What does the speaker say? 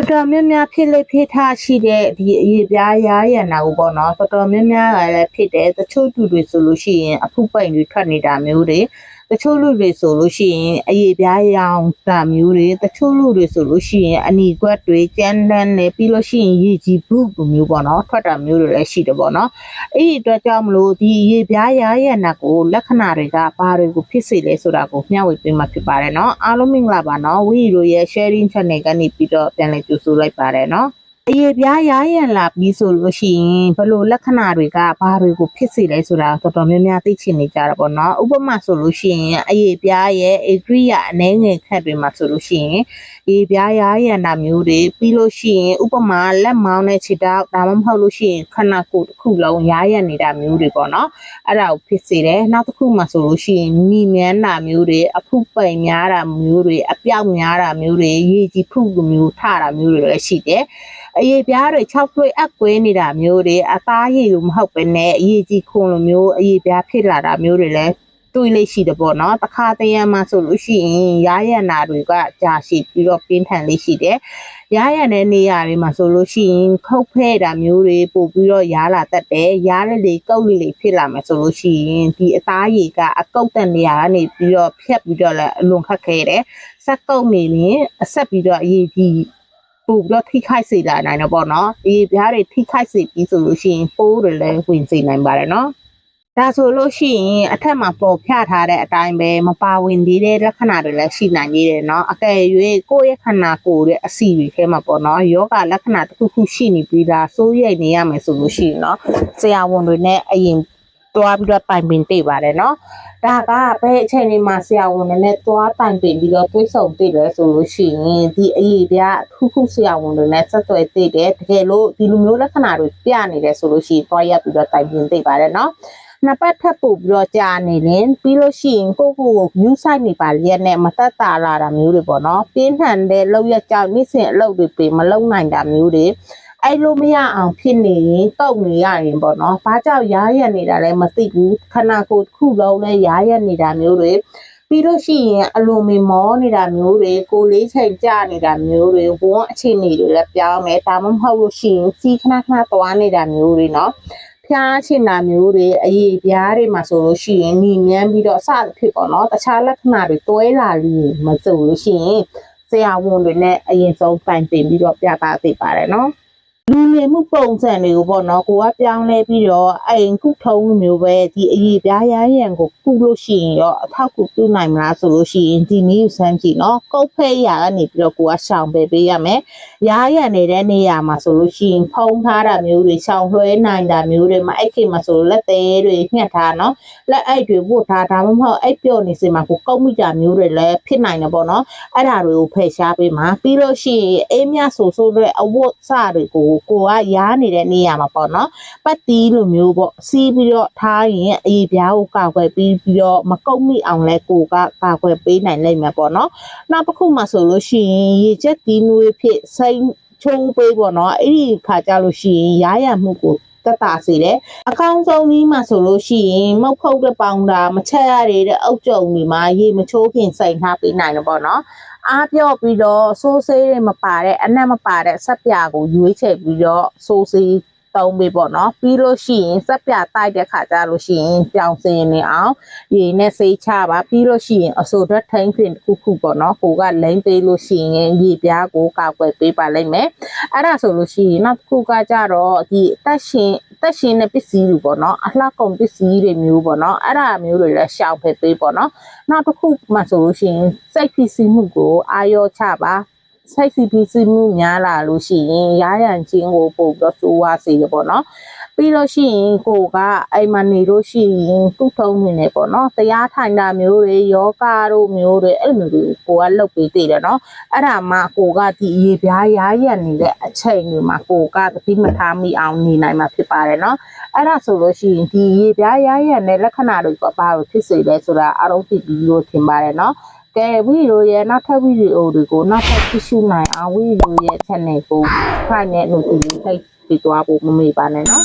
တော်တော်များများဖြစ်လေဖြစ်ထားရှိတဲ့ဒီအရေးပြားရားရံနာကိုပေါ့နော်တော်တော်များများကလည်းဖြစ်တယ်တချို့သူတွေဆိုလို့ရှိရင်အဖုပိန်တွေထွက်နေတာမျိုးတွေ တချို့လူတွေဆိုလို့ရှိရင်အရေးပြားရောင်တာမျိုးတွေတချို့လူတွေဆိုလို့ရှိရင်အနီကွက်တွေကြမ်းတမ်းနေပြီးလို့ရှိရင်ရေကြီးဘူးလိုမျိုးပေါ့နော်ထွက်တာမျိုးတွေလည်းရှိတယ်ပေါ့နော်အဲ့ဒီအတွက်ကြောင့်မလို့ဒီအရေးပြားရားရံနာကိုလက္ခဏာတွေကဘာတွေကိုဖြစ်စေလဲဆိုတာကိုမျှဝေပေးမှာဖြစ်ပါတယ်နော်အားလုံးမင်္ဂလာပါနော်ဝီတို့ရဲ့ sharing channel ကနေပြီးတော့ပြန်လည်ကြိုဆိုလိုက်ပါတယ်နော် အရေးပြားရားရံလာပြီးဆိုလို့ရှိရင်ဘယ်လိုလက္ခဏာတွေကဘာတွေကိုဖြစ်စေလဲဆိုတာတော်တော်များများသိချင်နေကြတာပေါ့နော်ဥပမာဆိုလို့ရှိရင်အရေးပြားရဲ့ဧကရိယာအနှဲငယ်ခက်တွေမှာဆိုလို့ရှိရင်အရေးပြားရားရံတာမျိုးတွေပြီးလို့ရှိရင်ဥပမာလက်မောင်းတဲ့ခြေထောက်ဒါမှမဟုတ်လို့ရှိရင်ခန္ဓာကိုယ်တစ်ခုလုံးရားရံနေတာမျိုးတွေပေါ့နော်အဲ့ဒါကိုဖြစ်စေတယ်နောက်တစ်ခုမှဆိုလို့ရှိရင်မိမြန်းတာမျိုးတွေအဖုပိန်များတာမျိုးတွေအပြောက်များတာမျိုးတွေရေကြီးဖုလိုမျိုးထတာမျိုးတွေလည်းရှိတယ်အရေးပြားတွေ6သွေးအက်ကွဲနေတာမျိုးတွေအသားရည်လိုမဟုတ်ပဲနဲ့အရေးကြီးခွန်လိုမျိုးအရေးပြားဖြစ်လာတာမျိုးတွေလည်းတွေ့လိမ့်ရှိတယ်ပေါ့နော်တခါတရံမှာဆိုလို့ရှိရင်ရားရံနာတွေကကြာရှည်ပြီးတော့ပြင်းထန်လေးရှိတယ်ရားရံတဲ့နေရာတွေမှာဆိုလို့ရှိရင်ခုတ်ဖဲ့တာမျိုးတွေပို့ပြီးတော့ရားလာတတ်တယ်ရားလေးလေးကုတ်လေးလေးဖြစ်လာမယ်ဆိုလို့ရှိရင်ဒီအသားရည်ကအကုတ်တဲ့နေရာကနေပြီးတော့ဖြတ်ပြီးတော့လည်းအလွန်ခက်ခဲတယ်စက်ကုတ်နေရင်အဆက်ပြီးတော့အရေးကြီး ပို့ပြီးတော့ထိခိုက်စေလာနိုင်တော့ပေါ့နော်ဒီပြားတွေထိခိုက်စေပြီးဆိုလို့ရှိရင်ပိုးတွေလည်းဝင်စေနိုင်ပါတယ်နော်ဒါဆိုလို့ရှိရင်အထက်မှာပေါ်ဖြထားတဲ့အတိုင်းပဲမပါဝင်သေးတဲ့လက္ခဏာတွေလည်းရှိနိုင်သေးတယ်เนาะအကယ်၍ကိုယ့်ရဲ့ခန္ဓာကိုယ်ရဲ့အစီတွေထဲမှာပေါ့နော်ယောဂလက္ခဏာတစ်ခုခုရှိနေပြီးသားစိုးရိမ်နေရမယ်ဆိုလို့ရှိရင်เนาะဆရာဝန်တွေနဲ့အရင် သွားပြီးတော့တိုင်ပင်တွေ့ပါတယ်နော်ဒါကဘယ်အချိန်ဒီမှာဆရာဝန်တွေနဲ့သွားတိုင်ပင်ပြီးတော့တွေးဆုံတွေ့လဲဆိုလို့ရှိရင်ဒီအရေးပြအခုခုဆရာဝန်တွေနဲ့ဆက်သွယ်တွေ့တယ်တကယ်လို့ဒီလိုမျိုးလက္ခဏာတွေပြနေတယ်ဆိုလို့ရှိရင်သွားရက်ပြီးတော့တိုင်ပင်တွေ့ပါတယ်နော်နှစ်ပတ်ထပ်ပို့ပြီးတော့ကြာနေရင်ပြီးလို့ရှိရင်ကိုကိုကို view site နေပါလျက်နဲ့မသက်သာလာတာမျိုးတွေပေါ့နော်ပြင်းထန်တဲ့လောက်ရကြောင့်နေ့စဉ်အလုပ်တွေပြင်မလုံနိုင်တာမျိုးတွေ အဲ့လိုမရအောင်ဖြစ်နေရင်တောက်နေရရင်ပေါ့နော်။ဘာကြောင့်ရားရက်နေတာလဲမသိဘူး။ခဏကိုယ်တစ်ခုလုံးလဲရားရက်နေတာမျိုးတွေပြီးလို့ရှိရင်အလိုမီမောနေတာမျိုးတွေကိုယ်လေးချိန်ကြနေတာမျိုးတွေဝန်းအခြေအနေတွေလည်းပြောင်းမယ်ဒါမှမဟုတ်လို့ရှိရင်စီးခဏခဏသွားနေတာမျိုးတွေနော်။ဖျားချင်တာမျိုးတွေအရေးပြားတွေမှာဆိုလို့ရှိရင်ညီမြန်းပြီးတော့အစဖြစ်ပေါ့နော်။တခြားလက္ခဏာတွေတွဲလာလို့မစုံလို့ရှိရင်ဆရာဝန်တွေနဲ့အရင်ဆုံးတိုင်ပင်ပြီးတော့ပြသသိပါတယ်နော်။ လူနေမှုပုံစံတွေကိုပေါ့နော်ကိုကပြောင်းလဲပြီးတော့အိမ်ကုထုံးလိုမျိုးပဲဒီအရေးပြားရရန်ကိုကုလို့ရှိရင်ရောအထောက်ကူပြုနိုင်မလားဆိုလို့ရှိရင်ဒီနည်းကိုစမ်းကြည့်နော်ကုတ်ဖဲရာကနေပြီးတော့ကိုကရှောင်ပေးပေးရမယ်ရရန်နေတဲ့နေရာမှာဆိုလို့ရှိရင်ဖုံးထားတာမျိုးတွေရှောင်လွှဲနိုင်တာမျိုးတွေမအဲ့ခေတ်မှာဆိုလက်သေးတွေညှက်ထားနော်လက်အိတ်တွေဝတ်ထားဒါမှမဟုတ်အိတ်ပြုတ်နေစမှာကိုကုတ်မိတာမျိုးတွေလည်းဖြစ်နိုင်တယ်ပေါ့နော်အဲ့ဒါတွေကိုဖယ်ရှားပေးမှာပြီးလို့ရှိရင်အေးမြဆိုဆိုတဲ့အဝတ်စတွေကိုကိုကရားနေတဲ့နေရာမှာပေါ့နော်ပတ်တီးလိုမျိုးပေါ့စီးပြီးတော့ထားရင်အည်ပြားကိုကာကွယ်ပြီးပြီးတော့မကုတ်မိအောင်လဲကိုကကာကွယ်ပေးနိုင်လိမ့်မယ်ပေါ့နော်နောက်တစ်ခုမှဆိုလို့ရှိရင်ရေချက်တီးနွေးဖြစ်စိမ့်ချိုးပေးပေါ့နော်အဲ့ဒီခါကြလို့ရှိရင်ရားရမှုကိုတက်တာစေတယ်အကောင်းဆုံးကြီးမှာဆိုလို့ရှိရင်မုတ်ဖုတ်တဲ့ပေါင်တာမချက်ရတဲ့အုတ်ကြုံတွေမှာရေမချိုးခင်စိန်ထားပေးနိုင်တယ်ပေါ့နော် အားပြော့ပြီးတော့စိုးဆေးတွေမပါတဲ့အနက်မပါတဲ့ဆက်ပြာကိုရွေးချယ်ပြီးတော့စိုးဆေးသုံးပေးပေါ့နော်ပြီးလို့ရှိရင်ဆက်ပြတိုက်တဲ့ခါကျလို့ရှိရင်ပြောင်စင်နေအောင်ရေနဲ့ဆေးချပါပြီးလို့ရှိရင်အဆိုဓာတ်ထိန် fin တစ်ခုခုပေါ့နော်ကိုကလိမ့်ပေးလို့ရှိရင်ရေပြားကိုကာကွယ်ပေးပါလိမ့်မယ်အဲ့ဒါဆိုလို့ရှိရင်နောက်တစ်ခုကကြတော့ဒီအသက်ရှင် တက်ရှင်တဲ့ပစ္စည်းတွေပေါ့နော်အလှကုန်ပစ္စည်းတွေမျိုးပေါ့နော်အဲ့ဒါမျိုးတွေလည်းရှောင်ဖယ်ပေးပေါ့နော်နောက်တစ်ခုမှဆိုလို့ရှိရင်စိတ်ဖြစ်စီမှုကိုအာရောချပါစိတ်စီဖြစ်စီမှုများလာလို့ရှိရင်ရားရန်ချင်းကိုပို့ပြီးတော့စိုးဝါစေရပေါ့နော် ပြီးလို့ရှိရင်ကိုကအိမ်မှာနေလို့ရှိရင်သူ့ထုံးနေနေပေါ့နော်တရားထိုင်တာမျိုးတွေယောဂတို့မျိုးတွေအဲ့လိုမျိုးတွေကိုကလုပ်ပေးသေးတယ်နော်အဲ့ဒါမှကိုကဒီရေပြားရားရန်နေတဲ့အချိန်တွေမှာကိုကသတိမထားမိအောင်နေနိုင်မှာဖြစ်ပါတယ်နော်အဲ့ဒါဆိုလို့ရှိရင်ဒီရေပြားရရတဲ့လက္ခဏာတွေကဘာလို့ဖြစ်စေလဲဆိုတာအရုံးသိပြီးလို့ထင်ပါတယ်နော်ကဲဗီဒီယိုရဲ့နောက်ထပ်ဗီဒီယိုတွေကိုနောက်ထပ်ကြည့်ရှုနိုင်အောင်ဗီဒီယိုရဲ့ channel ကို subscribe နဲ့ notification ပေးသွားဖို့မမေ့ပါနဲ့နော်